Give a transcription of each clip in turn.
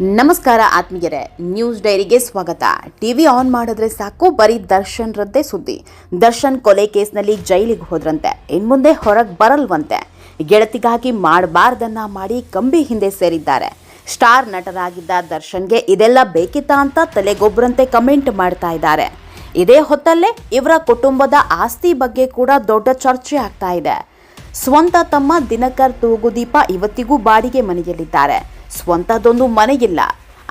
ನಮಸ್ಕಾರ ಆತ್ಮೀಯರೇ, ನ್ಯೂಸ್ ಡೈರಿಗೆ ಸ್ವಾಗತ. ಟಿವಿ ಆನ್ ಮಾಡಿದ್ರೆ ಸಾಕು, ಬರೀ ದರ್ಶನ್ ರದ್ದೇ ಸುದ್ದಿ. ದರ್ಶನ್ ಕೊಲೆ ಕೇಸ್ನಲ್ಲಿ ಜೈಲಿಗೆ ಹೋದ್ರಂತೆ, ಇನ್ಮುಂದೆ ಹೊರಗೆ ಬರಲ್ವಂತೆ. ಗೆಳತಿಗಾಗಿ ಮಾಡಬಾರ್ದನ್ನ ಮಾಡಿ ಕಂಬಿ ಹಿಂದೆ ಸೇರಿದ್ದಾರೆ. ಸ್ಟಾರ್ ನಟರಾಗಿದ್ದ ದರ್ಶನ್ಗೆ ಇದೆಲ್ಲ ಬೇಕಿತ್ತಾ ಅಂತ ತಲೆಗೊಬ್ಬರಂತೆ ಕಮೆಂಟ್ ಮಾಡ್ತಾ ಇದ್ದಾರೆ. ಇದೇ ಹೊತ್ತಲ್ಲೇ ಇವರ ಕುಟುಂಬದ ಆಸ್ತಿ ಬಗ್ಗೆ ಕೂಡ ದೊಡ್ಡ ಚರ್ಚೆ ಆಗ್ತಾ ಇದೆ. ಸ್ವಂತ ತಮ್ಮ ದಿನಕರ್ ತೂಗುದೀಪ ಇವತ್ತಿಗೂ ಬಾಡಿಗೆ ಮನೆಯಲ್ಲಿದ್ದಾರೆ. ಸ್ವಂತದೊಂದು ಮನೆಯಿಲ್ಲ.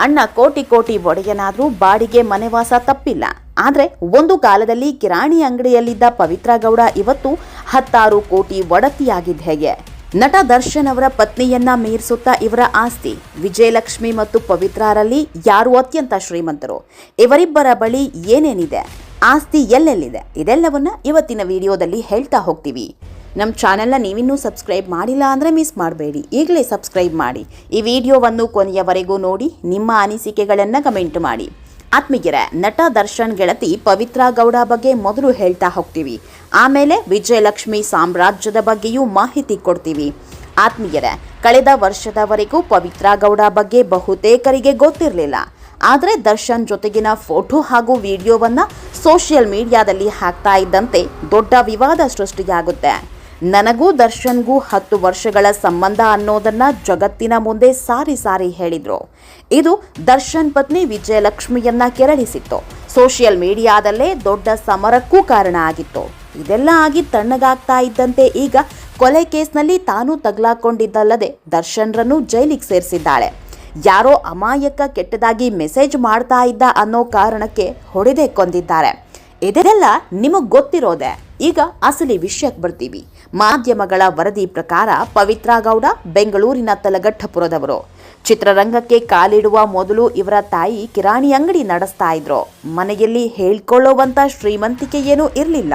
ಅಣ್ಣ ಕೋಟಿ ಕೋಟಿ ಒಡೆಯನಾದ್ರೂ ಬಾಡಿಗೆ ಮನೆವಾಸ ತಪ್ಪಿಲ್ಲ. ಆದರೆ ಒಂದು ಕಾಲದಲ್ಲಿ ಕಿರಾಣಿ ಅಂಗಡಿಯಲ್ಲಿದ್ದ ಪವಿತ್ರ ಗೌಡ ಇವತ್ತು ಹತ್ತಾರು ಕೋಟಿ ಒಡತಿಯಾಗಿದ್ದ ಹೇಗೆ? ನಟ ದರ್ಶನ್ ಅವರ ಪತ್ನಿಯನ್ನ ಮೀರಿಸುತ್ತಾ ಇವರ ಆಸ್ತಿ. ವಿಜಯಲಕ್ಷ್ಮಿ ಮತ್ತು ಪವಿತ್ರರಲ್ಲಿ ಯಾರು ಅತ್ಯಂತ ಶ್ರೀಮಂತರು? ಇವರಿಬ್ಬರ ಬಳಿ ಏನೇನಿದೆ? ಆಸ್ತಿ ಎಲ್ಲೆಲ್ಲಿದೆ? ಇದೆಲ್ಲವನ್ನ ಇವತ್ತಿನ ವಿಡಿಯೋದಲ್ಲಿ ಹೇಳ್ತಾ ಹೋಗ್ತೀವಿ. ನಮ್ಮ ಚಾನೆಲ್ನ ನೀವಿನ್ನೂ ಸಬ್ಸ್ಕ್ರೈಬ್ ಮಾಡಿಲ್ಲ ಅಂದರೆ ಮಿಸ್ ಮಾಡಬೇಡಿ. ಈಗಲೇ ಸಬ್ಸ್ಕ್ರೈಬ್ ಮಾಡಿ. ಈ ವಿಡಿಯೋವನ್ನು ಕೊನೆಯವರೆಗೂ ನೋಡಿ, ನಿಮ್ಮ ಅನಿಸಿಕೆಗಳನ್ನು ಕಮೆಂಟ್ ಮಾಡಿ. ಆತ್ಮೀಯರೇ, ನಟ ದರ್ಶನ್ ಗೆಳತಿ ಪವಿತ್ರ ಗೌಡ ಬಗ್ಗೆ ಮೊದಲು ಹೇಳ್ತಾ ಹೋಗ್ತೀವಿ. ಆಮೇಲೆ ವಿಜಯಲಕ್ಷ್ಮಿ ಸಾಮ್ರಾಜ್ಯದ ಬಗ್ಗೆಯೂ ಮಾಹಿತಿ ಕೊಡ್ತೀವಿ. ಆತ್ಮೀಯರೇ, ಕಳೆದ ವರ್ಷದವರೆಗೂ ಪವಿತ್ರ ಗೌಡ ಬಗ್ಗೆ ಬಹುತೇಕರಿಗೆ ಗೊತ್ತಿರಲಿಲ್ಲ. ಆದರೆ ದರ್ಶನ್ ಜೊತೆಗಿನ ಫೋಟೋ ಹಾಗೂ ವಿಡಿಯೋವನ್ನು ಸೋಷಿಯಲ್ ಮೀಡಿಯಾದಲ್ಲಿ ಹಾಕ್ತಾ ಇದ್ದಂತೆ ದೊಡ್ಡ ವಿವಾದ ಸೃಷ್ಟಿಯಾಗುತ್ತೆ. ನನಗೂ ದರ್ಶನ್ಗೂ ಹತ್ತು ವರ್ಷಗಳ ಸಂಬಂಧ ಅನ್ನೋದನ್ನ ಜಗತ್ತಿನ ಮುಂದೆ ಸಾರಿ ಸಾರಿ ಹೇಳಿದರು. ಇದು ದರ್ಶನ್ ಪತ್ನಿ ವಿಜಯಲಕ್ಷ್ಮಿಯನ್ನ ಕೆರಳಿಸಿತ್ತು. ಸೋಷಿಯಲ್ ಮೀಡಿಯಾದಲ್ಲೇ ದೊಡ್ಡ ಸಮರಕ್ಕೂ ಕಾರಣ ಆಗಿತ್ತು. ಇದೆಲ್ಲ ಆಗಿ ತಣ್ಣಗಾಗ್ತಾ ಇದ್ದಂತೆ ಈಗ ಕೊಲೆ ಕೇಸ್ನಲ್ಲಿ ತಾನು ತಗ್ಲಾಕೊಂಡಿದ್ದಲ್ಲದೆ ದರ್ಶನ್ರನ್ನು ಜೈಲಿಗೆ ಸೇರಿಸಿದ್ದಾಳೆ. ಯಾರೋ ಅಮಾಯಕ ಕೆಟ್ಟದಾಗಿ ಮೆಸೇಜ್ ಮಾಡ್ತಾ ಇದ್ದ ಅನ್ನೋ ಕಾರಣಕ್ಕೆ ಹೊಡೆದೇ ಕೊಂದಿದ್ದಾರೆ. ಇದೆಲ್ಲ ನಿಮಗ್ ಗೊತ್ತಿರೋದೆ. ಈಗ ಅಸಲಿ ವಿಷಯಕ್ಕೆ ಬರ್ತೀವಿ. ಮಾಧ್ಯಮಗಳ ವರದಿ ಪ್ರಕಾರ ಪವಿತ್ರ ಗೌಡ ಬೆಂಗಳೂರಿನ ತಲಗಟ್ಟಪುರದವರು. ಚಿತ್ರರಂಗಕ್ಕೆ ಕಾಲಿಡುವ ಮೊದಲು ಇವರ ತಾಯಿ ಕಿರಾಣಿ ಅಂಗಡಿ ನಡೆಸ್ತಾ ಇದ್ರು. ಮನೆಯಲ್ಲಿ ಹೇಳ್ಕೊಳ್ಳುವಂತ ಶ್ರೀಮಂತಿಕೆ ಏನೂ ಇರಲಿಲ್ಲ.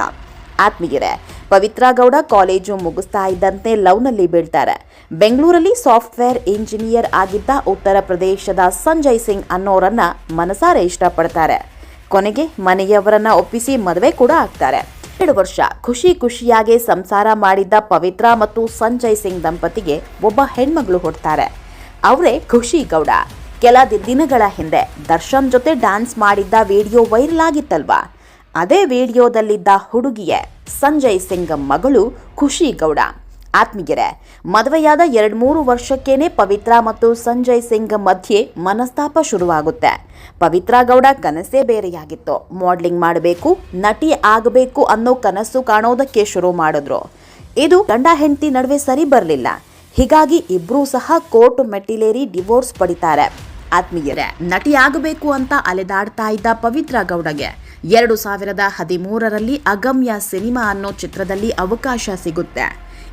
ಆತ್ಮೀಯರೇ ಪವಿತ್ರ ಗೌಡ ಕಾಲೇಜು ಮುಗಿಸ್ತಾ ಇದ್ದಂತೆ ಲವ್ನಲ್ಲಿ ಬೀಳ್ತಾರೆ. ಬೆಂಗಳೂರಲ್ಲಿ ಸಾಫ್ಟ್ವೇರ್ ಇಂಜಿನಿಯರ್ ಆಗಿದ್ದ ಉತ್ತರ ಪ್ರದೇಶದ ಸಂಜಯ್ ಸಿಂಗ್ ಅನ್ನೋರನ್ನ ಮನಸಾರೆ ಇಷ್ಟಪಡ್ತಾರೆ. ಕೊನೆಗೆ ಮನೆಯವರನ್ನ ಒಪ್ಪಿಸಿ ಮದುವೆ ಕೂಡ ಆಗ್ತಾರೆ. ಎರಡು ವರ್ಷ ಖುಷಿ ಖುಷಿಯಾಗಿ ಸಂಸಾರ ಮಾಡಿದ್ದ ಪವಿತ್ರ ಮತ್ತು ಸಂಜಯ್ ಸಿಂಗ್ ದಂಪತಿಗೆ ಒಬ್ಬ ಹೆಣ್ಮಗಳು ಹುಡ್ತಾರೆ. ಅವರೇ ಖುಷಿ ಗೌಡ. ಕೆಲ ದಿನಗಳ ಹಿಂದೆ ದರ್ಶನ್ ಜೊತೆ ಡ್ಯಾನ್ಸ್ ಮಾಡಿದ್ದ ವಿಡಿಯೋ ವೈರಲ್ ಆಗಿತ್ತಲ್ವಾ? ಅದೇ ವಿಡಿಯೋದಲ್ಲಿದ್ದ ಹುಡುಗಿಯೇ ಸಂಜಯ್ ಸಿಂಗ್ ಮಗಳು ಖುಷಿ ಗೌಡ. ಆತ್ಮೀಯರೇ, ಮದುವೆಯಾದ ಎರಡು ಮೂರು ವರ್ಷಕ್ಕೇನೆ ಪವಿತ್ರ ಮತ್ತು ಸಂಜಯ್ ಸಿಂಗ್ ಮಧ್ಯೆ ಮನಸ್ತಾಪ ಶುರುವಾಗುತ್ತೆ. ಪವಿತ್ರ ಗೌಡ ಕನಸೇ ಬೇರೆಯಾಗಿತ್ತು. ಮಾಡ್ಲಿಂಗ್ ಮಾಡಬೇಕು, ನಟಿ ಆಗಬೇಕು ಅನ್ನೋ ಕನಸು ಕಾಣೋದಕ್ಕೆ ಶುರು ಮಾಡಿದ್ರು. ಇದು ಗಂಡ ಹೆಂಡತಿ ನಡುವೆ ಸರಿ ಬರಲಿಲ್ಲ. ಹೀಗಾಗಿ ಇಬ್ಬರೂ ಸಹ ಕೋರ್ಟ್ ಮೆಟ್ಟಿಲೇರಿ ಡಿವೋರ್ಸ್ ಪಡಿತಾರೆ. ಆತ್ಮೀಯರೇ, ನಟಿ ಆಗಬೇಕು ಅಂತ ಅಲೆದಾಡ್ತಾ ಇದ್ದ ಪವಿತ್ರ ಗೌಡಗೆ ಎರಡು ಸಾವಿರದ ಹದಿಮೂರರಲ್ಲಿ ಅಗಮ್ಯ ಸಿನಿಮಾ ಅನ್ನೋ ಚಿತ್ರದಲ್ಲಿ ಅವಕಾಶ ಸಿಗುತ್ತೆ.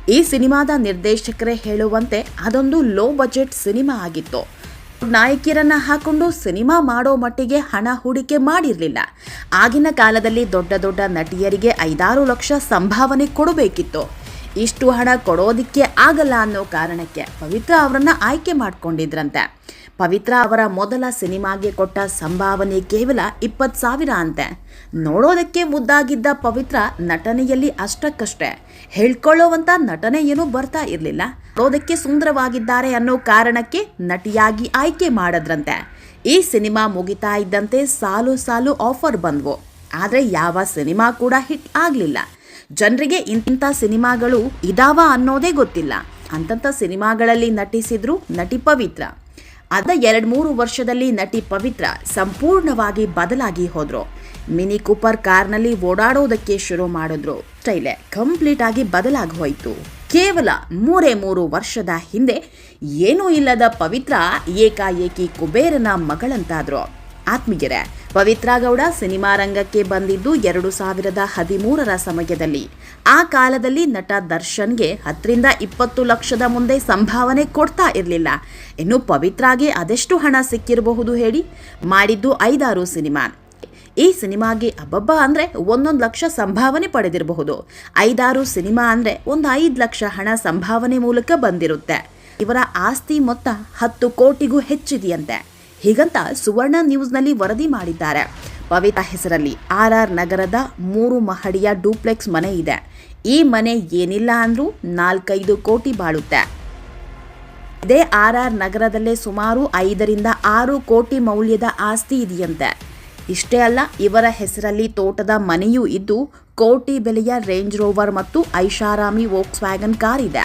ಈ ಸಿನಿಮಾದ ನಿರ್ದೇಶಕರೇ ಹೇಳುವಂತೆ ಅದೊಂದು ಲೋ ಬಜೆಟ್ ಸಿನಿಮಾ ಆಗಿತ್ತು. ನಾಯಕಿಯರನ್ನ ಹಾಕೊಂಡು ಸಿನಿಮಾ ಮಾಡೋ ಮಟ್ಟಿಗೆ ಹಣ ಹೂಡಿಕೆ ಮಾಡಿರಲಿಲ್ಲ. ಆಗಿನ ಕಾಲದಲ್ಲಿ ದೊಡ್ಡ ದೊಡ್ಡ ನಟಿಯರಿಗೆ ಐದಾರು ಲಕ್ಷ ಸಂಭಾವನೆ ಕೊಡಬೇಕಿತ್ತು. ಇಷ್ಟು ಹಣ ಕೊಡೋದಕ್ಕೆ ಆಗಲ್ಲ ಅನ್ನೋ ಕಾರಣಕ್ಕೆ ಪವಿತ್ರ ಅವರನ್ನು ಆಯ್ಕೆ ಮಾಡ್ಕೊಂಡಿದ್ರಂತೆ. ಪವಿತ್ರ ಅವರ ಮೊದಲ ಸಿನಿಮಾಗೆ ಕೊಟ್ಟ ಸಂಭಾವನೆ ಕೇವಲ ಇಪ್ಪತ್ತು ಸಾವಿರ ಅಂತೆ. ನೋಡೋದಕ್ಕೆ ಮುದ್ದಾಗಿದ್ದ ಪವಿತ್ರ ನಟನೆಯಲ್ಲಿ ಅಷ್ಟಕ್ಕಷ್ಟೇ. ಹೇಳ್ಕೊಳ್ಳೋವಂಥ ನಟನೆ ಏನೂ ಬರ್ತಾ ಇರಲಿಲ್ಲ. ನೋಡೋದಕ್ಕೆ ಸುಂದರವಾಗಿದ್ದಾರೆ ಅನ್ನೋ ಕಾರಣಕ್ಕೆ ನಟಿಯಾಗಿ ಆಯ್ಕೆ ಮಾಡದ್ರಂತೆ. ಈ ಸಿನಿಮಾ ಮುಗಿತಾ ಇದ್ದಂತೆ ಸಾಲು ಸಾಲು ಆಫರ್ ಬಂದವು. ಆದರೆ ಯಾವ ಸಿನಿಮಾ ಕೂಡ ಹಿಟ್ ಆಗಲಿಲ್ಲ. ಜನರಿಗೆ ಇಂಥ ಸಿನಿಮಾಗಳು ಇದಾವ ಅನ್ನೋದೇ ಗೊತ್ತಿಲ್ಲ. ಅಂತಂಥ ಸಿನಿಮಾಗಳಲ್ಲಿ ನಟಿಸಿದ್ರು ನಟಿ ಪವಿತ್ರ. ಅದ ಎರಡು ಮೂರು ವರ್ಷದಲ್ಲಿ ನಟಿ ಪವಿತ್ರ ಸಂಪೂರ್ಣವಾಗಿ ಬದಲಾಗಿ ಹೋದ್ರು. ಮಿನಿ ಕೂಪರ್ ಕಾರ್ನಲ್ಲಿ ಓಡಾಡೋದಕ್ಕೆ ಶುರು ಮಾಡಿದ್ರು. ಸ್ಟೈಲೆ ಕಂಪ್ಲೀಟ್ ಆಗಿ ಬದಲಾಗಿ ಹೋಯಿತು. ಕೇವಲ ಮೂರೇ ಮೂರು ವರ್ಷದ ಹಿಂದೆ ಏನೂ ಇಲ್ಲದ ಪವಿತ್ರ ಏಕಾಏಕಿ ಕುಬೇರನ ಮಗಳಂತಾದ್ರು. ಆತ್ಮೀಯರೇ, ಪವಿತ್ರ ಗೌಡ ಸಿನಿಮಾ ರಂಗಕ್ಕೆ ಬಂದಿದ್ದು ಎರಡು ಸಾವಿರದ ಹದಿಮೂರರ ಸಮಯದಲ್ಲಿ. ಆ ಕಾಲದಲ್ಲಿ ನಟ ದರ್ಶನ್ಗೆ ಹತ್ತರಿಂದ ಇಪ್ಪತ್ತು ಲಕ್ಷದ ಮುಂದೆ ಸಂಭಾವನೆ ಕೊಡ್ತಾ ಇರಲಿಲ್ಲ. ಇನ್ನು ಪವಿತ್ರಾಗೆ ಅದೆಷ್ಟು ಹಣ ಸಿಕ್ಕಿರಬಹುದು ಹೇಳಿ? ಮಾಡಿದ್ದು ಐದಾರು ಸಿನಿಮಾ. ಈ ಸಿನಿಮಾಗೆ ಅಬ್ಬಬ್ಬ ಅಂದರೆ ಒಂದೊಂದು ಲಕ್ಷ ಸಂಭಾವನೆ ಪಡೆದಿರಬಹುದು. ಐದಾರು ಸಿನಿಮಾ ಅಂದರೆ ಒಂದು ಐದು ಲಕ್ಷ ಹಣ ಸಂಭಾವನೆ ಮೂಲಕ ಬಂದಿರುತ್ತೆ. ಇವರ ಆಸ್ತಿ ಮೊತ್ತ ಹತ್ತು ಕೋಟಿಗೂ ಹೆಚ್ಚಿದೆಯಂತೆ. ಹೀಗಂತ ಸುವರ್ಣ ನ್ಯೂಸ್ನಲ್ಲಿ ವರದಿ ಮಾಡಿದ್ದಾರೆ. ಪವಿತಾ ಹೆಸರಲ್ಲಿ ಆರ್ ಆರ್ ನಗರದ ಮೂರು ಮಹಡಿಯ ಡೂಪ್ಲೆಕ್ಸ್ ಮನೆ ಇದೆ. ಈ ಮನೆ ಏನಿಲ್ಲ ಅಂದ್ರೂ ನಾಲ್ಕೈದು ಕೋಟಿ ಬಾಳುತ್ತೆ. ಇದೇ ಆರ್ ಆರ್ ನಗರದಲ್ಲೇ ಸುಮಾರು ಐದರಿಂದ ಆರು ಕೋಟಿ ಮೌಲ್ಯದ ಆಸ್ತಿ ಇದೆಯಂತೆ. ಇಷ್ಟೇ ಅಲ್ಲ, ಇವರ ಹೆಸರಲ್ಲಿ ತೋಟದ ಮನೆಯೂ ಇದ್ದು, ಕೋಟಿ ಬೆಲೆಯ ರೇಂಜ್ ರೋವರ್ ಮತ್ತು ಐಷಾರಾಮಿ ವೋಕ್ಸ್ ವ್ಯಾಗನ್ ಕಾರ್ ಇದೆ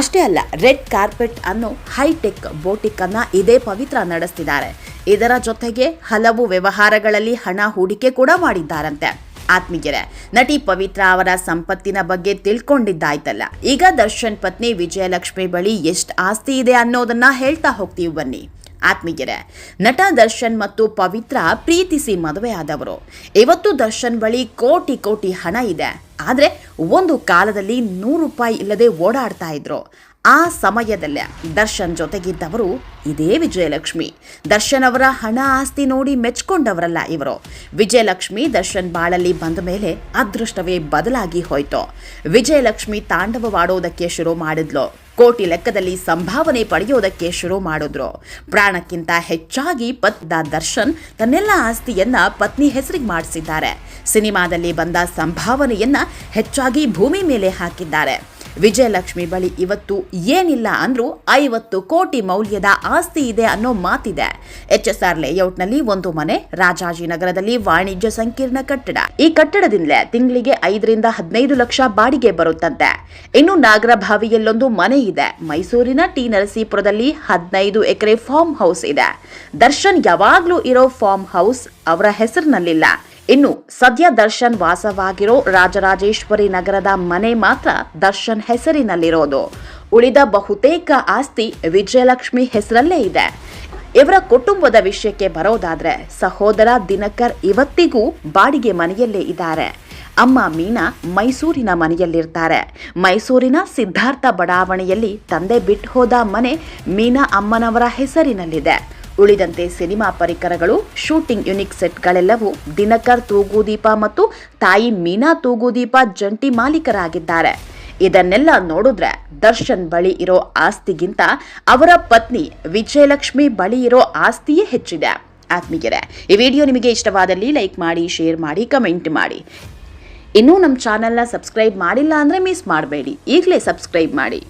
ಅಷ್ಟೇ ಅಲ್ಲ, ರೆಡ್ ಕಾರ್ಪೆಟ್ ಅನ್ನೋ ಹೈಟೆಕ್ ಬೋಟಿಕ್ ಅನ್ನ ಇದೇ ಪವಿತ್ರ ನಡೆಸ್ತಿದ್ದಾರೆ. ಇದರ ಜೊತೆಗೆ ಹಲವು ವ್ಯವಹಾರಗಳಲ್ಲಿ ಹಣ ಹೂಡಿಕೆ ಕೂಡ ಮಾಡಿದ್ದಾರಂತೆ. ಆತ್ಮೀಯರೇ, ನಟಿ ಪವಿತ್ರ ಅವರ ಸಂಪತ್ತಿನ ಬಗ್ಗೆ ತಿಳ್ಕೊಂಡಿದ್ದಾಯ್ತಲ್ಲ. ಈಗ ದರ್ಶನ್ ಪತ್ನಿ ವಿಜಯಲಕ್ಷ್ಮಿ ಬಳಿ ಎಷ್ಟು ಆಸ್ತಿ ಇದೆ ಅನ್ನೋದನ್ನ ಹೇಳ್ತಾ ಹೋಗ್ತೀವಿ ಬನ್ನಿ. ಆತ್ಮೀಯರೇ, ನಟ ದರ್ಶನ್ ಮತ್ತು ಪವಿತ್ರ ಪ್ರೀತಿಸಿ ಮದುವೆಯಾದವರು ಇವತ್ತು ದರ್ಶನ್ ಬಳಿ ಕೋಟಿ ಕೋಟಿ ಹಣ ಇದೆ. ಆದರೆ ಒಂದು ಕಾಲದಲ್ಲಿ ನೂರು ರೂಪಾಯಿ ಇಲ್ಲದೆ ಓಡಾಡ್ತಾ ಇದ್ರು. ಆ ಸಮಯದಲ್ಲೇ ದರ್ಶನ್ ಜೊತೆಗಿದ್ದವರು ಇದೇ ವಿಜಯಲಕ್ಷ್ಮಿ. ದರ್ಶನ್ ಅವರ ಹಣ ಆಸ್ತಿ ನೋಡಿ ಮೆಚ್ಕೊಂಡವರಲ್ಲ ಇವರು. ವಿಜಯಲಕ್ಷ್ಮಿ ದರ್ಶನ್ ಬಾಳಲ್ಲಿ ಬಂದ ಮೇಲೆ ಅದೃಷ್ಟವೇ ಬದಲಾಗಿ ಹೋಯ್ತು. ವಿಜಯಲಕ್ಷ್ಮಿ ತಾಂಡವವಾಡೋದಕ್ಕೆ ಶುರು ಮಾಡಿದ್ಲು. ಕೋಟಿ ಲೆಕ್ಕದಲ್ಲಿ ಸಂಭಾವನೆ ಪಡೆಯೋದಕ್ಕೆ ಶುರು ಮಾಡಿದ್ರು. ಪ್ರಾಣಕ್ಕಿಂತ ಹೆಚ್ಚಾಗಿ ಪತ್ದ ದರ್ಶನ್ ತನ್ನೆಲ್ಲ ಆಸ್ತಿಯನ್ನ ಪತ್ನಿ ಹೆಸರಿಗೆ ಮಾಡಿಸಿದ್ದಾರೆ. ಸಿನಿಮಾದಲ್ಲಿ ಬಂದ ಸಂಭಾವನೆಯನ್ನ ಹೆಚ್ಚಾಗಿ ಭೂಮಿ ಮೇಲೆ ಹಾಕಿದ್ದಾರೆ. ವಿಜಯಲಕ್ಷ್ಮಿ ಬಳಿ ಇವತ್ತು ಏನಿಲ್ಲ ಅಂದ್ರೂ ಐವತ್ತು ಕೋಟಿ ಮೌಲ್ಯದ ಆಸ್ತಿ ಇದೆ ಅನ್ನೋ ಮಾತಿದೆ. ಎಚ್ ಎಸ್ ಆರ್ ಲೇಔಟ್ನಲ್ಲಿ ಒಂದು ಮನೆ ರಾಜಾಜಿನಗರದಲ್ಲಿ ವಾಣಿಜ್ಯ ಸಂಕೀರ್ಣ ಕಟ್ಟಡ. ಈ ಕಟ್ಟಡದಿಂದಲೇ ತಿಂಗಳಿಗೆ ಐದರಿಂದ ಹದಿನೈದು ಲಕ್ಷ ಬಾಡಿಗೆ ಬರುತ್ತಂತೆ. ಇನ್ನು ನಾಗರಭಾವಿಯಲ್ಲೊಂದು ಮನೆ ಇದೆ. ಮೈಸೂರಿನ ಟಿ ನರಸೀಪುರದಲ್ಲಿ ಹದಿನೈದು ಎಕರೆ ಫಾರ್ಮ್ ಹೌಸ್ ಇದೆ. ದರ್ಶನ್ ಯಾವಾಗ್ಲೂ ಇರೋ ಫಾರ್ಮ್ ಹೌಸ್ ಅವರ ಹೆಸರಿನಲ್ಲಿಲ್ಲ. ಇನ್ನು ಸದ್ಯ ದರ್ಶನ್ ವಾಸವಾಗಿರೋ ರಾಜರಾಜೇಶ್ವರಿ ನಗರದ ಮನೆ ಮಾತ್ರ ದರ್ಶನ್ ಹೆಸರಿನಲ್ಲಿರೋದು. ಉಳಿದ ಬಹುತೇಕ ಆಸ್ತಿ ವಿಜಯಲಕ್ಷ್ಮಿ ಹೆಸರಲ್ಲೇ ಇದೆ. ಇವರ ಕುಟುಂಬದ ವಿಷಯಕ್ಕೆ ಬರೋದಾದ್ರೆ ಸಹೋದರ ದಿನಕರ್ ಇವತ್ತಿಗೂ ಬಾಡಿಗೆ ಮನೆಯಲ್ಲೇ ಇದ್ದಾರೆ. ಅಮ್ಮ ಮೀನಾ ಮೈಸೂರಿನ ಮನೆಯಲ್ಲಿರ್ತಾರೆ. ಮೈಸೂರಿನ ಸಿದ್ಧಾರ್ಥ ಬಡಾವಣೆಯಲ್ಲಿ ತಂದೆ ಬಿಟ್ಟು ಹೋದ ಮನೆ ಮೀನಾ ಅಮ್ಮನವರ ಹೆಸರಿನಲ್ಲಿದೆ. ಉಳಿದಂತೆ ಸಿನಿಮಾ ಪರಿಕರಗಳು, ಶೂಟಿಂಗ್ ಯುನಿಕ್ ಸೆಟ್ಗಳೆಲ್ಲವೂ ದಿನಕರ್, ತೂಗುದೀಪ ಮತ್ತು ತಾಯಿ ಮೀನಾ ತೂಗುದೀಪ ಜಂಟಿ ಮಾಲೀಕರಾಗಿದ್ದಾರೆ. ಇದನ್ನೆಲ್ಲ ನೋಡಿದ್ರೆ ದರ್ಶನ್ ಬಳಿ ಇರೋ ಆಸ್ತಿಗಿಂತ ಅವರ ಪತ್ನಿ ವಿಜಯಲಕ್ಷ್ಮಿ ಬಳಿ ಇರೋ ಆಸ್ತಿಯೇ ಹೆಚ್ಚಿದೆ. ಆತ್ಮೀಯರೇ, ಈ ವಿಡಿಯೋ ನಿಮಗೆ ಇಷ್ಟವಾದಲ್ಲಿ ಲೈಕ್ ಮಾಡಿ, ಶೇರ್ ಮಾಡಿ, ಕಮೆಂಟ್ ಮಾಡಿ. ಇನ್ನೂ ನಮ್ಮ ಚಾನಲ್ನ ಸಬ್ಸ್ಕ್ರೈಬ್ ಮಾಡಿಲ್ಲ ಅಂದರೆ ಮಿಸ್ ಮಾಡಬೇಡಿ. ಈಗಲೇ ಸಬ್ಸ್ಕ್ರೈಬ್ ಮಾಡಿ.